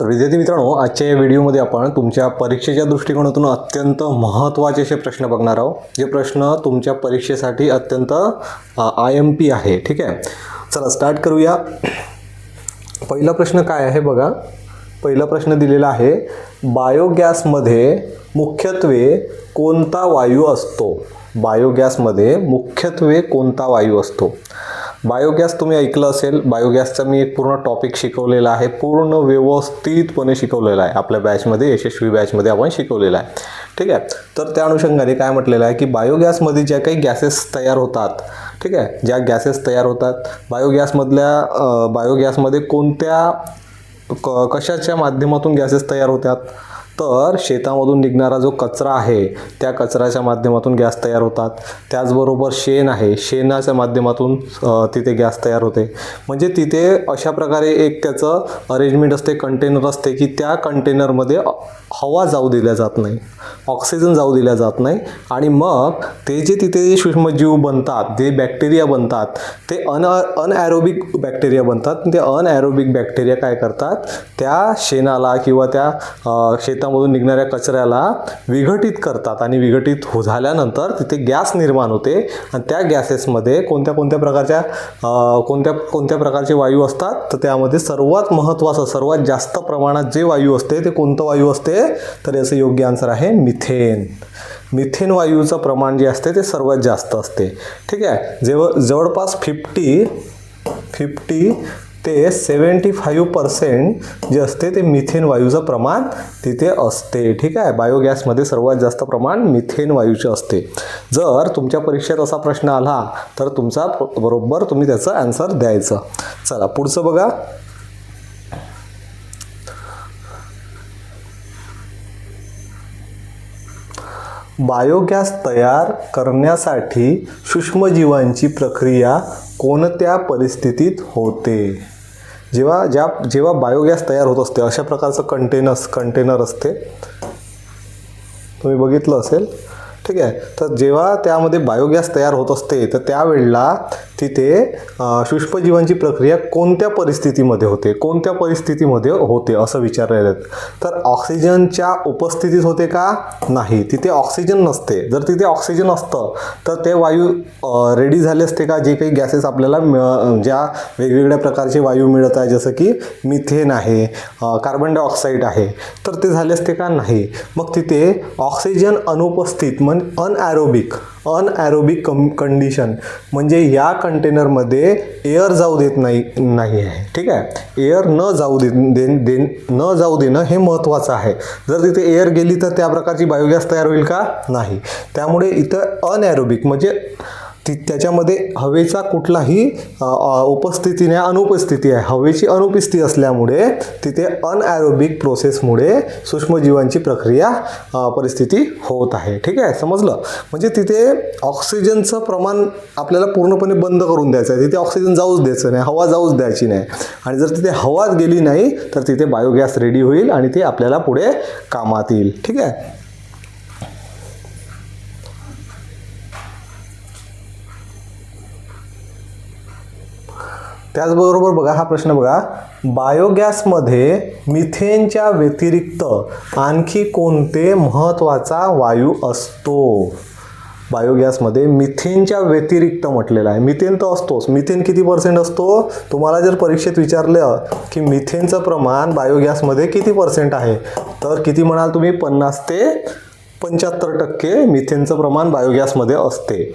तर विद्यार्थी मित्रांनो आजच्या या व्हिडिओमध्ये आपण तुमच्या परीक्षेच्या दृष्टिकोनातून अत्यंत महत्त्वाचे असे प्रश्न बघणार आहोत. जे प्रश्न तुमच्या परीक्षेसाठी अत्यंत आय एम पी आहे ठीक आहे? चला स्टार्ट करूया. पहिला प्रश्न काय आहे बघा? पहिला प्रश्न दिलेला आहे बायोगॅसमध्ये मुख्यत्वे कोणता वायू असतो? बायोगॅसमध्ये मुख्यत्वे कोणता वायू असतो? बायोगॅस तुम्ही ऐकलं असेल बायोगॅसचा मी एक पूर्ण टॉपिक शिकवलेला आहे पूर्ण व्यवस्थितपणे शिकवलेला आहे. आपल्या बॅचमध्ये यशस्वी बॅचमध्ये आपण शिकवलेला आहे. ठीक आहे? तर त्या अनुषंगाने काय म्हटलेलं आहे की बायोगॅसमध्ये ज्या काही गॅसेस तयार होतात ठीक आहे? ज्या गॅसेस तयार होतात बायोगॅसमधल्या बायोगॅसमध्ये कोणत्या क कशाच्या माध्यमातून गॅसेस तयार होतात? तर शेतामधून निघणारा जो कचरा आहे त्या कचऱ्याच्या माध्यमातून गॅस तयार होतात. त्याचबरोबर शेण आहे. शेणाच्या माध्यमातून तिथे गॅस तयार होते. म्हणजे तिथे अशा प्रकारे एक त्याचं अरेंजमेंट असते कंटेनर असते की त्या कंटेनरमध्ये हवा जाऊ दिल्या जात नाही. ऑक्सिजन जाऊ दिल्या जात नाही. आणि मग ते जे तिथे जे सूक्ष्मजीव बनतात जे बॅक्टेरिया बनतात ते अन अनॲरोबिक बॅक्टेरिया बनतात. ते अनॲरोबिक बॅक्टेरिया काय करतात? त्या शेणाला किंवा त्या शेत शेतामधून निघणाऱ्या कचऱ्याला विघटित करतात आणि विघटित हो झाल्यानंतर तिथे गॅस निर्माण होते. आणि त्या गॅसेसमध्ये कोणत्या कोणत्या प्रकारच्या कोणत्या कोणत्या प्रकारचे वायू असतात? तर त्यामध्ये सर्वात महत्त्वाचं सर्वात जास्त प्रमाणात जे वायू असते ते कोणतं वायू असते? तर याचं योग्य आन्सर आहे मिथेन. मिथेन वायूचं प्रमाण जे असते ते सर्वात जास्त असते. ठीक आहे? जेव जवळपास फिफ्टी फिफ्टी ते सेवन्टी फाईव्ह पर्सेंट जे असते ते मिथेन वायूचं प्रमाण तिथे असते. ठीक आहे? बायोगॅसमध्ये सर्वात जास्त प्रमाण मिथेन वायूचे असते. जर तुमच्या परीक्षेत असा प्रश्न आला तर तुमचा बरोबर तुम्ही त्याचं आन्सर द्यायचं. चला पुढचं बघा. बायोगॅस तयार करण्यासाठी सूक्ष्मजीवांची प्रक्रिया कोणत्या परिस्थितीत होते? जेव्हा ज्या जेव्हा बायोगॅस तयार होत असते अशा प्रकारचं कंटेनर्स कंटेनर असते. तुम्ही बघितलं असेल. ठीक आहे. तर जेव्हा त्यामध्ये बायोगॅस तयार होत असते तर त्यावेळेला तिथे अ, सूक्ष्मजीवांची प्रक्रिया कोणत्या परिस्थितीमध्ये होते? कोणत्या परिस्थितीमध्ये होते? असं विचारलेलं आहे तर ऑक्सिजनच्या उपस्थितीत होते का? नाही. तिथे ऑक्सिजन नसते. जर तिथे ऑक्सिजन असतं तर ते वायू रेडी झाले असते का? जे काही गॅसेस आपल्याला ज्या वेगवेगळ्या प्रकारचे वायू मिळत आहे जसं की मिथेन आहे कार्बन डायऑक्साईड आहे तर ते झाले असते का? नाही. मग तिथे ऑक्सिजन अनुपस्थित म्हण अनॲरोबिक अनॲरोबिक कम कंडिशन म्हणजे या कंटेनरमध्ये एअर जाऊ देत नाही नाही आहे. ठीक आहे? एअर न जाऊ दे दे दे न जाऊ देणं हे महत्त्वाचं आहे. जर तिथे एअर गेली तर त्या प्रकारची बायोगॅस तयार होईल का? नाही. त्यामुळे इथं अनॲरोबिक म्हणजे ती त्याच्यामध्ये हवेचा कुठलाही उपस्थिती नाही अनुपस्थिती आहे. हवेची अनुपस्थिती असल्यामुळे तिथे अनॲरोबिक प्रोसेसमुळे सूक्ष्मजीवांची प्रक्रिया परिस्थिती होत आहे. ठीक आहे? समजलं? म्हणजे तिथे ऑक्सिजनचं प्रमाण आपल्याला पूर्णपणे बंद करून द्यायचं आहे. तिथे ऑक्सिजन जाऊच द्यायचं नाही हवा जाऊच द्यायची नाही. आणि जर तिथे हवाच गेली नाही तर तिथे बायोगॅस रेडी होईल आणि ते आपल्याला पुढे कामात येईल. ठीक आहे? त्याचबरोबर बघा हा प्रश्न बघा. बायोगॅसमध्ये मिथेनच्या व्यतिरिक्त आणखी कोणते महत्त्वाचा वायू असतो? बायोगॅसमध्ये मिथेनच्या व्यतिरिक्त म्हटलेलं आहे. मिथेन तर असतोच. मिथेन किती पर्सेंट असतो? तुम्हाला जर परीक्षेत विचारलं की मिथेनचं प्रमाण बायोगॅसमध्ये किती पर्सेंट आहे? तर किती म्हणाल तुम्ही? पन्नास ते पंच्याहत्तर टक्के मिथेनचं प्रमाण बायोगॅसमध्ये असते.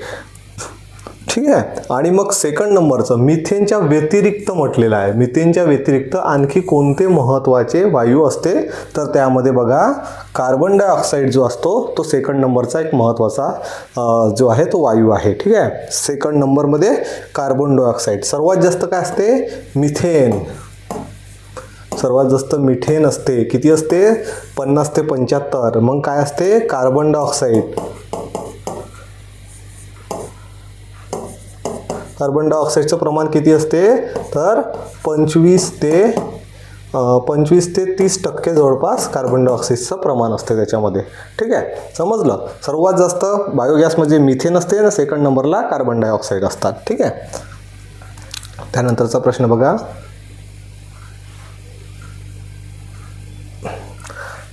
ठीक आहे? आणि मग सेकंड नंबरचं मिथेनच्या व्यतिरिक्त म्हटलेलं आहे. मिथेनच्या व्यतिरिक्त आणखी कोणते महत्त्वाचे वायू असते? तर त्यामध्ये बघा कार्बन डायऑक्साईड जो असतो तो सेकंड नंबरचा एक महत्त्वाचा जो आहे तो वायू आहे. ठीक आहे? सेकंड नंबरमध्ये कार्बन डायऑक्साईड सर्वात जास्त काय असते? मिथेन. सर्वात जास्त मिथेन असते. किती असते? पन्नास ते पंच्याहत्तर. मग काय असते? कार्बन डायऑक्साईड कार्बन डायऑक्साईडचं प्रमाण किती असते? तर पंचवीस ते पंचवीस ते तीस टक्के जवळपास कार्बन डायऑक्साईडचं प्रमाण असते त्याच्यामध्ये. ठीक आहे? समजलं? सर्वात जास्त बायोगॅसमध्ये म्हणजे मिथेन असते ना सेकंड नंबरला कार्बन डायऑक्साईड असतात. ठीक आहे? त्यानंतरचा प्रश्न बघा.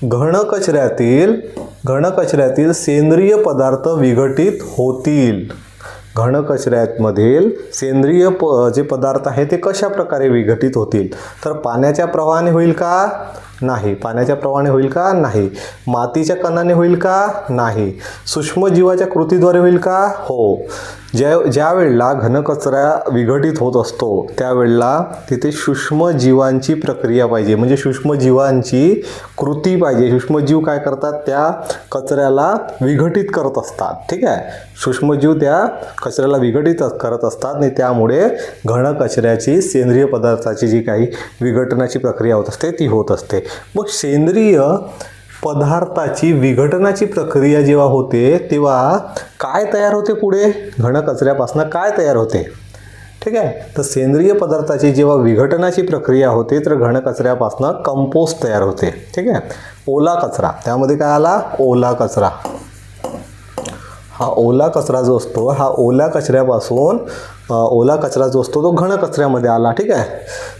घनकचऱ्यातील घनकचऱ्यातील सेंद्रिय पदार्थ विघटित होतील. घनकचऱ्यामधील सेंद्रिय प जे पदार्थ आहे ते कशा प्रकारे विघटित होतील? तर पाण्याच्या प्रवाहाने होईल का? नाही. पाण्याच्या प्रवाहाने होईल का? नाही. मातीच्या कणाने होईल का? नाही. सूक्ष्मजीवाच्या कृतीद्वारे होईल का? हो. ज्या ज्या वेळेला घनकचरा विघटित होत असतो त्यावेळेला तिथे सूक्ष्मजीवांची प्रक्रिया पाहिजे. म्हणजे सूक्ष्मजीवांची कृती पाहिजे. सूक्ष्मजीव काय करतात? त्या कचऱ्याला विघटित करत असतात. ठीक आहे? सूक्ष्मजीव त्या कचऱ्याला विघटित करत असतात आणि त्यामुळे घन कचऱ्याची सेंद्रिय पदार्थाची जी काही विघटनाची प्रक्रिया होत असते ती होत असते. मग सेंद्रिय पदार्थाची विघटनाची प्रक्रिया जेव्हा होते तेव्हा काय तयार होते पुढे? घन कचऱ्यापासून काय तयार होते? ठीक आहे? तर सेंद्रिय पदार्थाची जेव्हा विघटनाची प्रक्रिया होते तर घनकचऱ्यापासून कंपोस्ट तयार होते. ठीक आहे? ओला कचरा. त्यामध्ये काय आला? ओला कचरा. हा ओला कचरा जो असतो हा ओल्या कचऱ्यापासून ओला कचरा जो असतो तो घन कचऱ्यामध्ये आला ठीक आहे?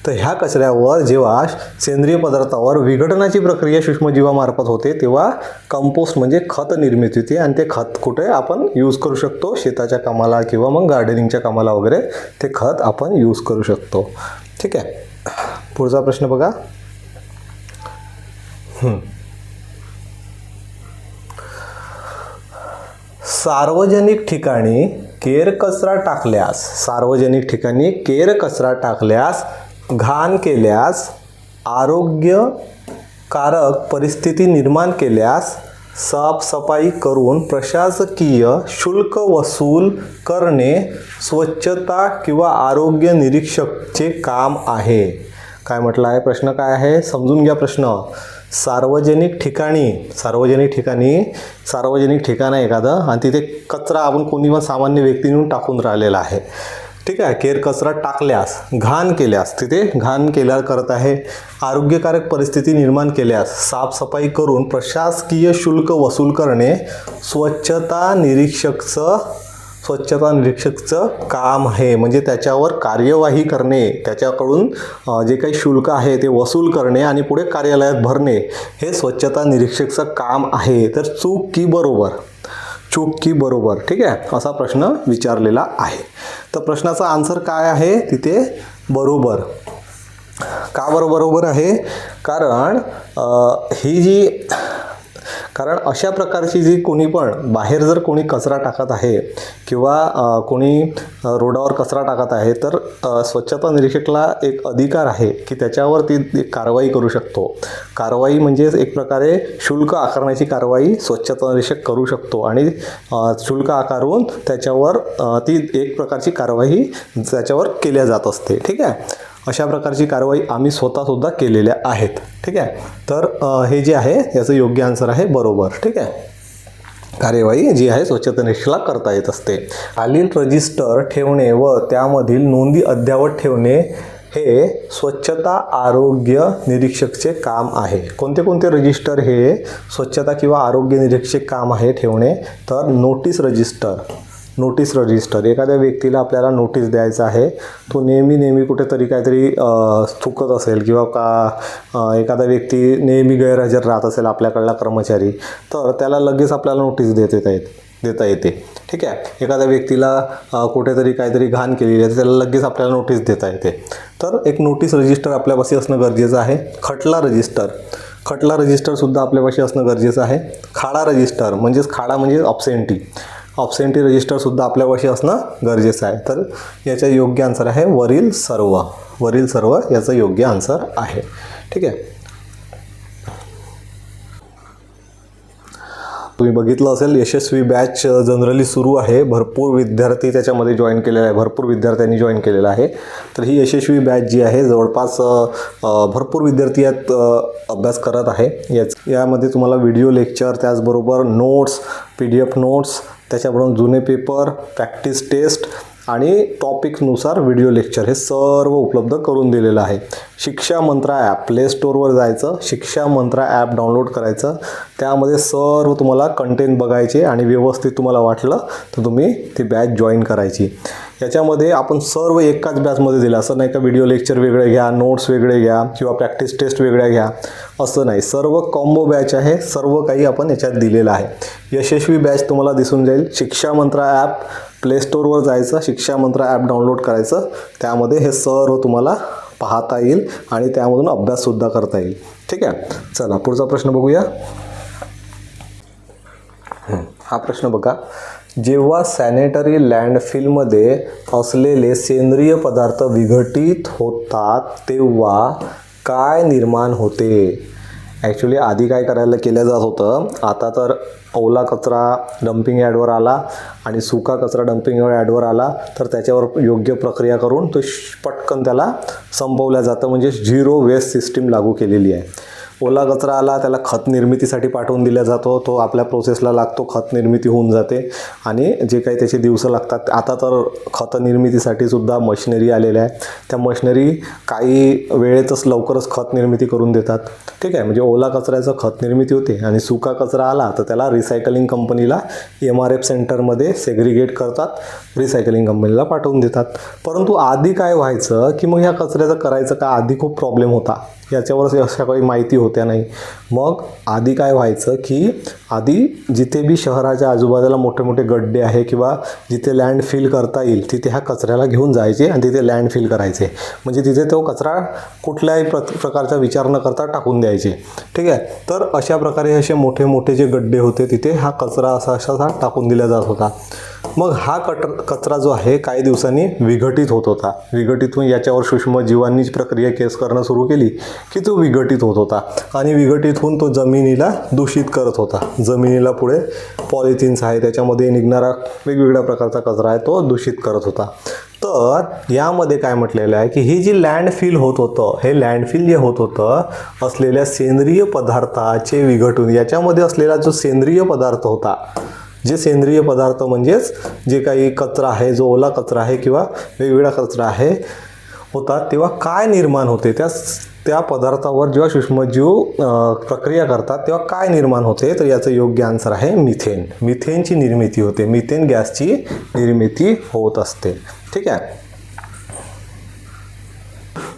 तर ह्या कचऱ्यावर जेव्हा सेंद्रिय पदार्थावर विघटनाची प्रक्रिया सूक्ष्मजीवामार्फत होते तेव्हा कंपोस्ट म्हणजे खत निर्मिती होते आणि ते खत कुठे आपण यूज करू शकतो? शेताच्या कामाला किंवा मग गार्डनिंगच्या कामाला वगैरे ते खत आपण यूज करू शकतो. ठीक आहे? पुढचा प्रश्न बघा. सार्वजनिक ठिकाणी केर कचरा टाकल्यास सार्वजनिक ठिकाणी केर कचरा टाकल्यास घाण केल्यास आरोग्यकारक परिस्थिती निर्माण केल्यास साफसफाई करून प्रशासकीय शुल्क वसूल करणे स्वच्छता किंवा आरोग्य निरीक्षकचे काम आहे. काय म्हटलं आहे? प्रश्न काय आहे? समजून घ्या प्रश्न. सार्वजनिक ठिकाणी सार्वजनिक ठिकाणी सार्वजनिक ठिकाण आहे एखादं आणि तिथे कचरा आपण कोणी पण सामान्य व्यक्तीने टाकून राहिलेला आहे. ठीक आहे? केर कचरा टाकल्यास घाण केल्यास तिथे घाण केल्या करत आहे आरोग्यकारक परिस्थिती निर्माण केल्यास साफसफाई करून प्रशासकीय शुल्क वसूल करणे स्वच्छता निरीक्षकचं स्वच्छता निरीक्षकचं काम आहे. म्हणजे त्याच्यावर कार्यवाही करणे त्याच्याकडून जे काही शुल्क आहे ते वसूल करणे आणि पुढे कार्यालयात भरणे हे स्वच्छता निरीक्षकचं काम आहे. तर चूक की बरोबर? चूक की बरोबर? ठीक आहे? असा प्रश्न विचारलेला आहे. तर प्रश्नाचा आन्सर काय आहे? तिथे बरोबर. का बरं बरोबर आहे? कारण ही जी कारण अशा प्रकारची जी कोणी पण बाहेर जर कोणी कचरा टाकत आहे किंवा कोणी रोडावर कचरा टाकत आहे तर स्वच्छता निरीक्षकला एक अधिकार आहे की त्याच्यावर ती एक कारवाई करू शकतो. कारवाई म्हणजेच एक प्रकारे शुल्क आकारण्याची कारवाई स्वच्छता निरीक्षक करू शकतो आणि शुल्क आकारून त्याच्यावर ती एक प्रकारची कारवाई त्याच्यावर केल्या जात असते. ठीक आहे? अशा प्रकारची कारवाई आम्ही स्वतःसुद्धा केलेल्या आहेत. ठीक आहे? तर हे जे आहे याचं योग्य आन्सर आहे बरोबर. ठीक आहे? कार्यवाही जी आहे स्वच्छता निरीक्षला करता येत असते. खालील रजिस्टर ठेवणे व त्यामधील नोंदी अद्ययावत ठेवणे हे स्वच्छता आरोग्य निरीक्षकचे काम आहे. कोणते कोणते रजिस्टर हे स्वच्छता किंवा आरोग्य निरीक्षक काम आहे ठेवणे? तर नोटीस रजिस्टर नोटीस रजिस्टर. एखाद्या व्यक्तीला आपल्याला नोटीस द्यायचं आहे तो नेहमी नेहमी कुठेतरी काहीतरी थुकत चुकत असेल किंवा का एखादा व्यक्ती नेहमी गैरहजर राहत असेल आपल्याकडला कर्मचारी तर त्याला लगेच आपल्याला नोटीस देत येत देता येते. ठीक आहे? एखाद्या व्यक्तीला कुठेतरी काहीतरी घाण केलेली आहे तर त्याला लगेच आपल्याला नोटीस देता येते. तर एक नोटीस रजिस्टर आपल्यापाशी असणं गरजेचं आहे. खटला रजिस्टर. खटला रजिस्टरसुद्धा आपल्यापाशी असणं गरजेचं आहे. खाडा रजिस्टर म्हणजेच खाडा म्हणजे ऑब्सेंटी ऑब्सेंटी रजिस्टरसुद्धा आपल्यापाशी असणं गरजेचं आहे. तर याचा योग्य आन्सर आहे वरील सर्व. वरील सर्व याचं योग्य आन्सर आहे. ठीक आहे? तुम्ही बघितलं असेल यशस्वी बॅच जनरली सुरू आहे. भरपूर विद्यार्थी त्याच्यामध्ये जॉईन केलेला आहे. भरपूर विद्यार्थ्यांनी जॉईन केलेलं आहे. तर ही यशस्वी बॅच जी आहे जवळपास भरपूर विद्यार्थी यात अभ्यास करत आहे. याच यामध्ये तुम्हाला व्हिडिओ लेक्चर त्याचबरोबर notes P D F notes त्याच्याबरोबर जुने पेपर प्रॅक्टिस टेस्ट आणि टॉपिकनुसार व्हिडिओ लेक्चर हे सर्व उपलब्ध करून दिलेलं आहे. शिक्षा मंत्रा ॲप प्ले स्टोअरवर जायचं शिक्षा मंत्रा ॲप डाउनलोड करायचं. त्यामध्ये सर्व तुम्हाला कंटेंट बघायचे आणि व्यवस्थित तुम्हाला वाटलं तर तुम्ही ती बॅच जॉईन करायची. याच्यामध्ये आपण सर्व एकाच बॅचमध्ये दिलं. असं नाही का व्हिडिओ लेक्चर वेगळे घ्या नोट्स वेगळे घ्या किंवा प्रॅक्टिस टेस्ट वेगळ्या घ्या. असं नाही. सर्व कॉम्बो बॅच आहे सर्व काही आपण याच्यात दिलेलं आहे. यशस्वी बॅच तुम्हाला दिसून जाईल. शिक्षा मंत्रा ॲप प्ले स्टोअरवर जायचं शिक्षा मंत्रा ॲप डाउनलोड करायचं. त्यामध्ये हे सर्व तुम्हाला पाहता येईल आणि त्यामधून अभ्याससुद्धा करता येईल. ठीक आहे? चला पुढचा प्रश्न बघूया. हा प्रश्न बघा. जेव्हा सॅनिटरी लँडफिलमध्ये असलेले सेंद्रिय पदार्थ विघटित होतात तेव्हा काय निर्माण होते? ॲक्च्युली आधी काय करायला केलं जात होतं? आता तर ओला कचरा डम्पिंग यार्डवर आला आणि सुका कचरा डम्पिंग यार्डवर आला तर त्याच्यावर योग्य प्रक्रिया करून तो श- पटकन त्याला संपवल्या जातं. म्हणजे झिरो वेस्ट सिस्टीम लागू केलेली आहे. ओला कचरा आला त्याला खत निर्मितीसाठी पाठवून दिला जातो. तो आपल्या प्रोसेसला लागतो खत निर्मिती होऊन जाते. आणि जे काही त्याचे दिवस लागतात आता तर खत निर्मितीसाठी सुद्धा मशिनरी आलेल्या आहे त्या मशिनरी काही वेळेतच लवकरच खत निर्मिती करून देतात. ठीक आहे म्हणजे ओला कचऱ्याचं खत निर्मिती होते आणि सुका कचरा आला तर त्याला रिसायकलिंग कंपनीला एम आर एफ सेंटरमध्ये सेग्रिगेट करतात रिसायकलिंग कंपनीला पाठवून देतात. परंतु आधी काय व्हायचं की मग ह्या कचऱ्याचं करायचं का? आधी खूप प्रॉब्लेम होता. याच्यावरच अशा काही माहिती होत्या नाही. मग आधी काय व्हायचं की आधी जिथे बी शहराच्या आजूबाजूला मोठे मोठे गड्डे आहे किंवा जिथे लँड फिल करता येईल तिथे ह्या कचऱ्याला घेऊन जायचे आणि तिथे लँड फिल करायचे. म्हणजे तिथे तो कचरा कुठल्याही प्र प्रकारचा विचार न करता टाकून द्यायचे. ठीक आहे? तर अशा प्रकारे असे मोठे मोठे जे गड्डे होते तिथे हा कचरा असा असा टाकून दिला जात होता. मग हा कट कचरा जो आहे काही दिवसांनी विघटित होत होता. विघटित होऊन याच्यावर सूक्ष्म जीवांनीच प्रक्रिया केस करणं सुरू केली की तो विघटित होत होता. आणि विघटित होऊन तो जमिनीला दूषित करत होता. जमिनीला पुढे पॉलिथिन्स आहे त्याच्यामध्ये निघणारा वेगवेगळ्या प्रकारचा कचरा आहे तो दूषित करत होता. तर यामध्ये काय म्हटलेलं आहे की ही जी लँडफिल होत होतं हे लँडफिल जे होत होतं असलेल्या सेंद्रिय पदार्थाचे विघटून याच्यामध्ये असलेला जो सेंद्रिय पदार्थ होता जे सेंद्रिय पदार्थ म्हणजेच जे काही कचरा आहे जो ओला कचरा आहे किंवा वेगवेगळा कचरा आहे होता तेव्हा काय निर्माण होते? त्या त्या पदार्थावर जेव्हा सूक्ष्मजीव प्रक्रिया करतात तेव्हा काय निर्माण होते? तर याचं योग्य आन्सर आहे मिथेन. मिथेनची निर्मिती होते. मिथेन गॅसची निर्मिती होत असते. ठीक आहे?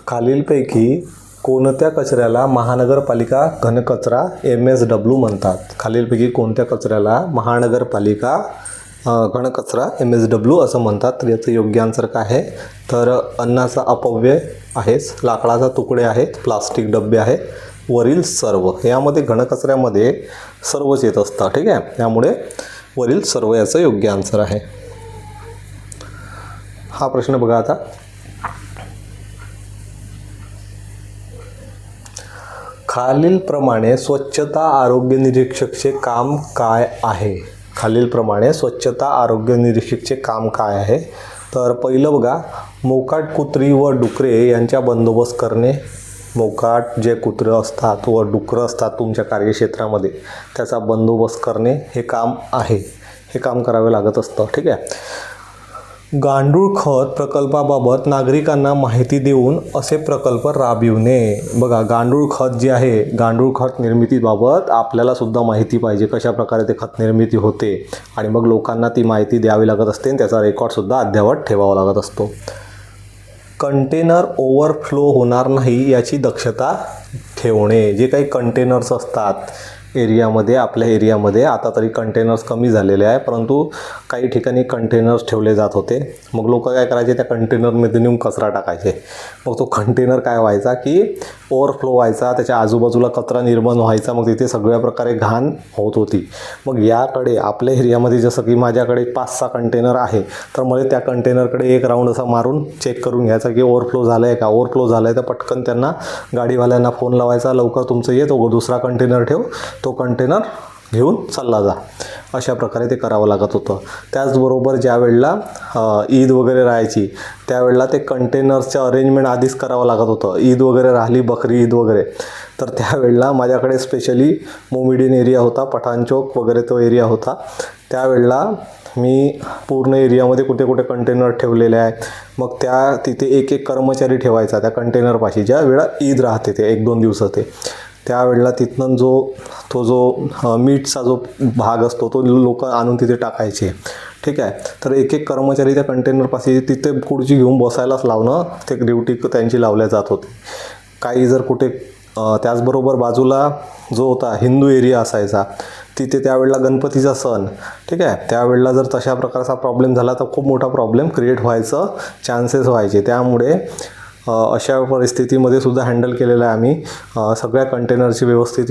खालीलपैकी कोणत्या कचऱ्याला महानगरपालिका घनकचरा एम एस डब्ल्यू म्हणतात? खालीलपैकी कोणत्या कचऱ्याला महानगरपालिका घनकचरा एम एस डब्ल्यू असं म्हणतात? तर याचं योग्य आन्सर काय आहे? तर अन्नाचा अपव्यय आहेच लाकडाचा तुकडे आहेत प्लास्टिक डबे आहेत वरील सर्व. यामध्ये घनकचऱ्यामध्ये सर्वच येत असतं ठीक आहे? त्यामुळे वरील सर्व याचं योग्य आन्सर आहे. हा प्रश्न बघा आता. खालीलप्रमाणे स्वच्छता आरोग्य निरीक्षकचे काम काय आहे? खालीलप्रमाणे स्वच्छता आरोग्य निरीक्षकचे काम काय आहे? तर पहिलं बघा मोकाट कुत्री व डुकरे यांच्या बंदोबस्त करणे. मोकाट जे कुत्रं असतात व डुकरं असतात तुमच्या कार्यक्षेत्रामध्ये त्याचा बंदोबस्त करणे हे काम आहे. हे काम करावे लागत असतं ठीक आहे? गांडूळ खत प्रकल्पाबाबत नागरिकांना माहिती देऊन असे प्रकल्प राबविणे. बघा गांडूळ खत जे आहे गांडूळ खत निर्मितीबाबत आपल्याला सुद्धा माहिती पाहिजे कशा प्रकारे ते खत निर्मिती होते. आणि मग लोकांना ती माहिती द्यावी लागत असते आणि त्याचा रेकॉर्डसुद्धा अद्ययावत ठेवावा लागत असतो. कंटेनर ओव्हरफ्लो होणार नाही याची दक्षता ठेवणे. जे काही कंटेनर्स असतात एरियामध्ये आपल्या एरियामध्ये आता तरी कंटेनर्स कमी झालेले आहे परंतु काही ठिकाणी कंटेनर्स ठेवले जात होते. मग लोक काय करायचे त्या कंटेनरमध्ये नेऊन कचरा टाकायचे. मग तो कंटेनर काय व्हायचा की ओव्हरफ्लो व्हायचा त्याच्या आजूबाजूला कचरा निर्माण व्हायचा मग तिथे सगळ्या प्रकारे घाण होत होती. मग याकडे आपल्या एरियामध्ये जसं की माझ्याकडे पाच सहा कंटेनर आहे तर मला त्या कंटेनरकडे एक राऊंड असा मारून चेक करून घ्यायचा की ओव्हरफ्लो झालं आहे का? ओव्हरफ्लो झालं आहे तर पटकन त्यांना गाडीवाल्यांना फोन लावायचा लवकर तुमचं ये तो दुसरा कंटेनर ठेव. तो तो कंटेनर घेऊन चालला जा. अशा प्रकारे ते करावं लागत होतं. त्याचबरोबर ज्या वेळेला ईद वगैरे राहायची त्यावेळेला ते कंटेनर्सचं अरेंजमेंट आधीच करावं लागत होतं. ईद वगैरे राहिली बकरी ईद वगैरे. तर त्यावेळेला माझ्याकडे स्पेशली मोमिडियन एरिया होता पठाणचौक वगैरे तो एरिया होता. त्यावेळेला मी पूर्ण एरियामध्ये कुठे कुठे कंटेनर ठेवलेले आहेत मग त्या तिथे एक एक कर्मचारी ठेवायचा त्या कंटेनरपाशी ज्या वेळा ईद राहते ते एक दोन दिवस ते त्यावेळेला तिथनं जो तो जो मीठचा जो भाग असतो तो लोक आणून तिथे टाकायचे. ठीक आहे? तर एक एक कर्मचारी त्या कंटेनरपाशी तिथे खुर्ची घेऊन बसायलाच लावणं ते ड्युटी त्यांची लावल्या जात होती. काही जर कुठे त्याचबरोबर बाजूला जो होता हिंदू एरिया असायचा तिथे त्यावेळेला गणपतीचा सण. ठीक आहे? त्यावेळेला जर तशा प्रकारचा प्रॉब्लेम झाला तर खूप मोठा प्रॉब्लेम क्रिएट व्हायचं चान्सेस व्हायचे. त्यामुळे अशा परिस्थितीमध्ये सुद्धा हँडल केलेलं आहे आम्ही. सगळ्या कंटेनरची व्यवस्थित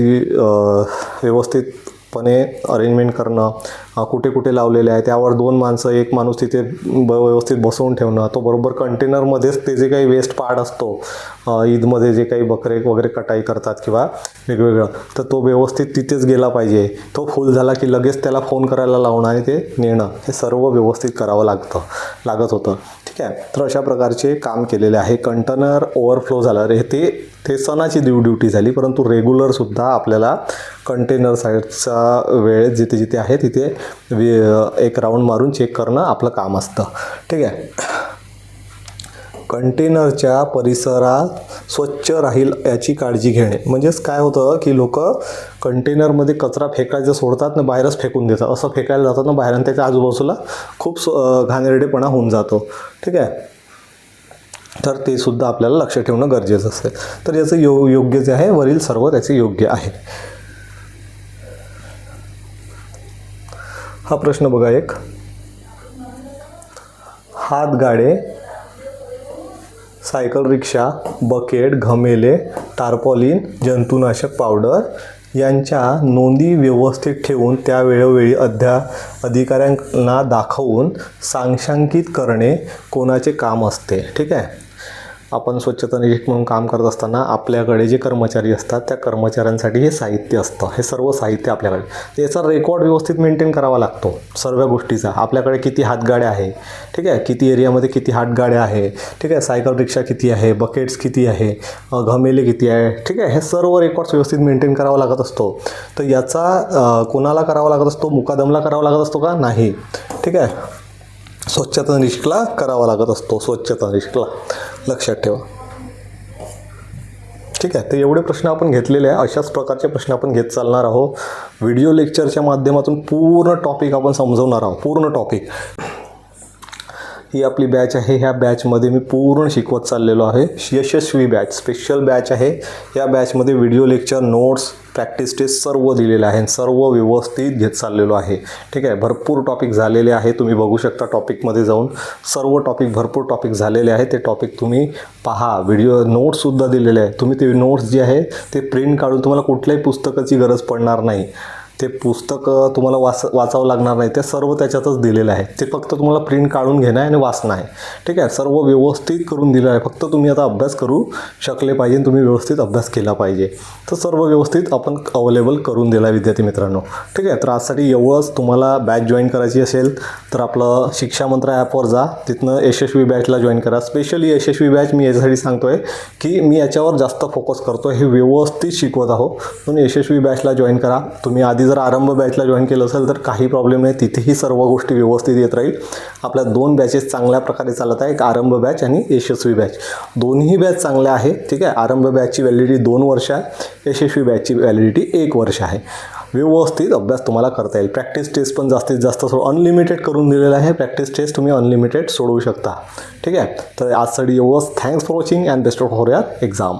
व्यवस्थितपणे अरेंजमेंट करणं कुठे कुठे लावलेले आहे त्यावर दोन माणसं एक माणूस तिथे ब व्यवस्थित बसवून ठेवणं तो बरोबर कंटेनरमध्येच ते जे काही वेस्ट पार्ट असतो ईदमध्ये जे काही बकरे वगैरे कटाई करतात किंवा वेगवेगळं तर तो व्यवस्थित तिथेच गेला पाहिजे. तो फुल झाला की लगेच त्याला फोन करायला लावणं आणि ते नेणं हे सर्व व्यवस्थित करावं लागतं लागत होतं. ठीक आहे तर अशा प्रकारचे काम केलेले आहे. कंटेनर ओव्हरफ्लो झाला. रे ते ते सणाची ड्यू ड्युटी झाली. परंतु रेग्युलरसुद्धा आपल्याला कंटेनर साईडचा वेळ जिथे जिथे आहे तिथे वे- एक राऊंड मारून चेक करणं आपलं काम असतं. ठीक आहे? कंटेनरच्या परिसरात स्वच्छ राहील याची काळजी घेणे. म्हणजेच काय होतं की लोक कंटेनरमध्ये कचरा फेकायचं सोडतात ना बाहेरच फेकून देतात. असं फेकायला जातात ना बाहेर आणि त्याच्या आजूबाजूला खूप घाणेरडेपणा होऊन जातो. ठीक आहे? तर ते सुद्धा आपल्याला लक्ष ठेवणं गरजेचं असेल तर याचं यो योग्य जे आहे वरील सर्व त्याचे योग्य आहे. हा प्रश्न बघा एक. हातगाडे सायकल रिक्षा बकेट घमेले टार्पॉलिन जंतुनाशक पावडर यांच्या नोंदी व्यवस्थित ठेवून त्या वेळोवेळी अध्या अधिकाऱ्यांना दाखवून सांशांकित करणे कोणाचे काम असते. ठीक आहे? आपण स्वच्छता निरीक्षक म्हणून काम करत असताना आपल्याकडे जे कर्मचारी असतात त्या कर्मचाऱ्यांसाठी हे साहित्य असतं. हे सर्व साहित्य आपल्याकडे. तर याचा रेकॉर्ड व्यवस्थित मेंटेन करावा लागतो सर्व गोष्टीचा. आपल्याकडे किती हातगाड्या आहे ठीक आहे? किती एरियामध्ये किती हातगाड्या आहे ठीक आहे? सायकल रिक्षा किती आहे बकेट्स किती आहे घमेले किती आहे ठीक आहे? हे सर्व रेकॉर्ड्स व्यवस्थित मेंटेन करावा लागत असतो. तर याचा कोणाला करावा लागत असतो? मुकादमला करावा लागत असतो का? नाही. ठीक आहे? स्वच्छता निरीक्षकला करावा लागत असतो. स्वच्छता निरीक्षकला. लक्षात ठेवा. ठीक आहे तर एवढे प्रश्न आपण घेतलेले आहे. अशाच प्रकारचे प्रश्न आपण घेत चालणार आहोत. व्हिडिओ लेक्चरच्या माध्यमातून पूर्ण टॉपिक आपण समजवणार आहोत. पूर्ण टॉपिक ही आपली बॅच आहे. ह्या बॅचमध्ये मी पूर्ण शिकवत चाललेलो आहे. यशस्वी बॅच स्पेशल बॅच आहे. या बॅचमध्ये video lecture notes practice test सर्व दिलेलं आहे सर्व व्यवस्थित घेत चाललेलो आहे. ठीक आहे? भरपूर टॉपिक झालेले आहे. तुम्ही बघू शकता टॉपिकमध्ये जाऊन सर्व टॉपिक भरपूर टॉपिक झालेले आहे. ते टॉपिक तुम्ही पहा. व्हिडिओ नोट्ससुद्धा दिलेले आहे. तुम्ही ते नोट्स जे आहे ते प्रिंट काढून तुम्हाला कुठल्याही पुस्तकाची गरज पडणार नाही. ते पुस्तक तुम्हाला वाच वाचावं लागणार नाही. ते सर्व त्याच्यातच दिलेलं आहे. ते फक्त तुम्हाला प्रिंट काढून घेणं आहे आणि वाचणं आहे. ठीक आहे? सर्व व्यवस्थित करून दिलं आहे. फक्त तुम्ही आता अभ्यास करू शकले पाहिजे आणि तुम्ही व्यवस्थित अभ्यास केला पाहिजे. तर सर्व व्यवस्थित आपण अवेलेबल करून दिला विद्यार्थी मित्रांनो. ठीक आहे? तर आजसाठी एवढंच. तुम्हाला बॅच जॉईन करायची असेल तर आपलं शिक्षा मंत्र ॲपवर जा. तिथनं यशस्वी बॅचला जॉईन करा. स्पेशली यशस्वी बॅच मी याच्यासाठी सांगतो आहे की मी याच्यावर जास्त फोकस करतो हे व्यवस्थित शिकवत आहो. म्हणून यशस्वी बॅचला जॉईन करा. तुम्ही आधी जर आरंभ बॅचला जॉईन केलं असेल तर काही प्रॉब्लेम नाही. तिथेही सर्व गोष्टी व्यवस्थित येत राहील. आपल्या दोन बॅचेस चांगल्या प्रकारे चालत आहे. एक आरंभ बॅच आणि यशस्वी बॅच दोन्ही बॅच चांगल्या आहे ठीक आहे? आरंभ बॅचची व्हॅलिडिटी दोन वर्ष आहे. यशस्वी बॅचची व्हॅलिडिटी एक वर्ष आहे. व्यवस्थित अभ्यास तुम्हाला करता येईल. प्रॅक्टिस टेस्ट पण जास्तीत जास्त सो अनलिमिटेड करून दिलेलं आहे. प्रॅक्टिस टेस्ट तुम्ही अनलिमिटेड सोडवू शकता. ठीक आहे? तर आजसाठी एवढंच thanks for watching and best of for your exam